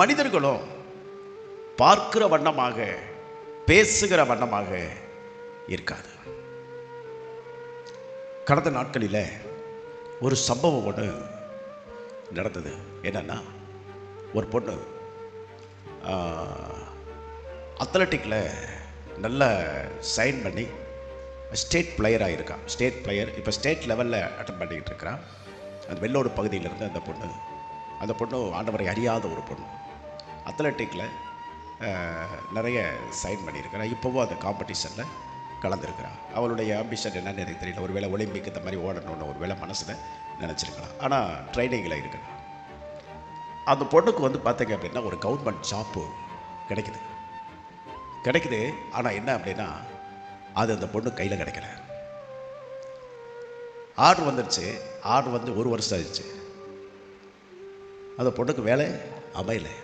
மனிதர்களும் பார்க்கிற வண்ணமாக பேசுகிற வண்ணமாக இருக்காது. கடந்த நாட்களில் ஒரு சம்பவம் ஒன்று நடந்தது. என்னன்னா ஒரு பொண்ணு அத்லட்டிக்கில் நல்ல சைன் பண்ணி ஸ்டேட் பிளேயராக இருக்கான் ஸ்டேட் பிளேயர் இப்போ ஸ்டேட் லெவலில் அட்டன் பண்ணிக்கிட்டு இருக்கிறான். அந்த வெள்ளோடு பகுதியிலேருந்து அந்த பொண்ணு அந்த பொண்ணு ஆண்டவரை அறியாத ஒரு பொண்ணு. அத்லட்டிக்கில் நிறைய சைன் பண்ணியிருக்கிறா. இப்போவும் அந்த காம்படிஷனில் கலந்துருக்கிறாள் அவளுடைய ஆம்பிஷன் என்னன்னு எனக்கு தெரியல. ஒரு வேளை ஒலிம்பிக் இந்த மாதிரி ஓடணும்னு ஒரு வேளை மனசில் நினச்சிருக்கலாம். ஆனால் ட்ரைனிங்கில் இருக்கிறாள் அந்த பொண்ணுக்கு வந்து பார்த்தீங்க அப்படின்னா ஒரு கவர்மெண்ட் ஜாப்பு கிடைக்குது. கிடைக்குது. ஆனால் என்ன அப்படின்னா அது அந்த பொண்ணு கையில் கிடைக்கல. ஆர்டர் வந்துருச்சு. ஆர்டர் வந்து ஒரு வருஷம் ஆயிடுச்சு. அந்த பொண்ணுக்கு வேலை அமையலை.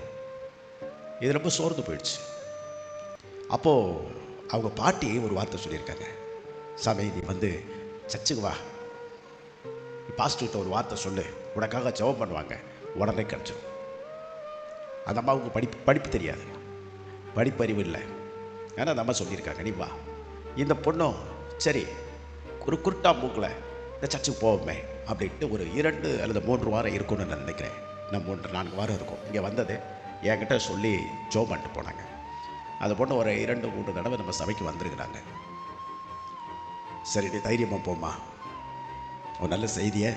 இது ரொம்ப சோர்ந்து போயிடுச்சு. அப்போது அவங்க பாட்டி ஒரு வார்த்தை சொல்லியிருக்காங்க. சாமி நீ வந்து சர்ச்சுக்கு வா. பாஸ்டர்கிட்ட ஒரு வார்த்தை சொல்லு. உனக்காக ஜெபம் பண்ணுவாங்க. உடனே கிடச்சிடும் அந்த அம்மாவுக்கு படிப்பு படிப்பு தெரியாது. படிப்பறிவு இல்லை. ஏன்னா அந்த அம்மா சொல்லியிருக்காங்க நீ வா. இந்த பொண்ணும் சரி ஒரு குருட்டா மூக்கில் இந்த சர்ச்சுக்கு போவோமே அப்படின்ட்டு ஒரு இரண்டு அல்லது மூன்று வாரம் இருக்கும்னு நான் நினைக்கிறேன். நான் மூன்று நான்கு வாரம் இருக்கும். இங்கே வந்தது என்கிட்ட சொல்லி ஜோ பண்ணிட்டு போனாங்க. அந்த பொண்ணு ஒரு இரண்டு மூன்று தடவை நம்ம சபைக்கு வந்திருக்கிறாங்க. சரி நீ தைரியமாக போமா ஒரு நல்ல செய்தியை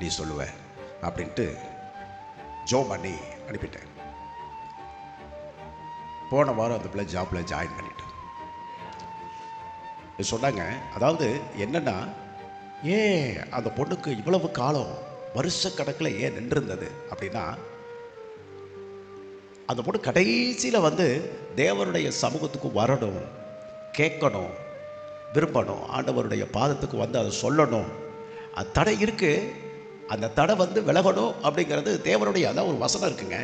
நீ சொல்லுவ அப்படின்ட்டு ஜோ பண்ணி அனுப்பிட்டேன். போன வாரம் அந்த பிள்ளை ஜாப்பில் ஜாயின் பண்ணிட்டேன் இது சொன்னாங்க அதாவது என்னென்னா ஏன் அந்த பொண்ணுக்கு இவ்வளவு காலம் வருஷ கணக்கில் ஏன் நின்றிருந்தது அப்படின்னா அந்த பொண்ணு கடைசியில் வந்து தேவனுடைய சமூகத்துக்கு வரணும் கேட்கணும் விரும்பணும் ஆண்டவருடைய பாதத்துக்கு வந்து அதை சொல்லணும். அது தடை இருக்குது அந்த தடை வந்து விலகணும் அப்படிங்கிறது தேவனுடைய அதான் ஒரு வசனம் இருக்குங்க.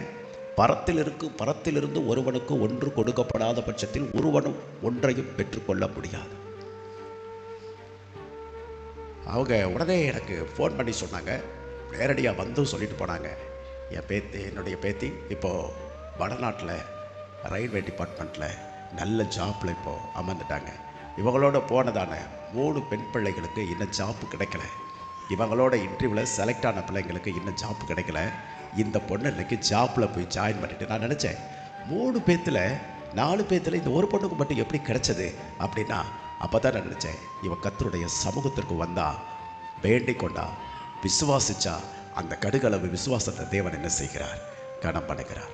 பரத்தில் இருக்கு பரத்திலிருந்து ஒருவனுக்கு ஒன்று கொடுக்கப்படாத பட்சத்தில் ஒருவனும் ஒன்றையும் பெற்றுக்கொள்ள முடியாது. அவங்க உடனே எனக்கு ஃபோன் பண்ணி சொன்னாங்க. நேரடியாக வந்து சொல்லிட்டு போனாங்க. என் பேத்தி என்னுடைய பேத்தி இப்போது வடநாட்டில் ரயில்வே டிபார்ட்மெண்ட்டில் நல்ல ஜாப்பில் இப்போது அமர்ந்துட்டாங்க. இவங்களோட போனதான மூணு பெண் பிள்ளைகளுக்கு இன்னும் ஜாப்பு கிடைக்கல. இவங்களோட இன்டர்வியூவில் செலக்ட் ஆன பிள்ளைங்களுக்கு இன்னும் ஜாப்பு கிடைக்கல. இந்த பொண்ணு இன்னைக்கு ஜாப்பில் போய் ஜாயின் பண்ணிவிட்டு நான் நினச்சேன் மூணு பேத்தில் நாலு பேத்தில் இந்த ஒரு பொண்ணுக்கு மட்டும் எப்படி கிடைச்சது அப்படின்னா அப்போ தான் நான் நினச்சேன் இவன் கத்தருடைய சமூகத்திற்கு வந்தா வேண்டிக் கொண்டா விசுவாசிச்சா அந்த கடுகளவு விசுவாசத்தை தேவன் என்ன செய்கிறார்? கனம் பண்ணுகிறார்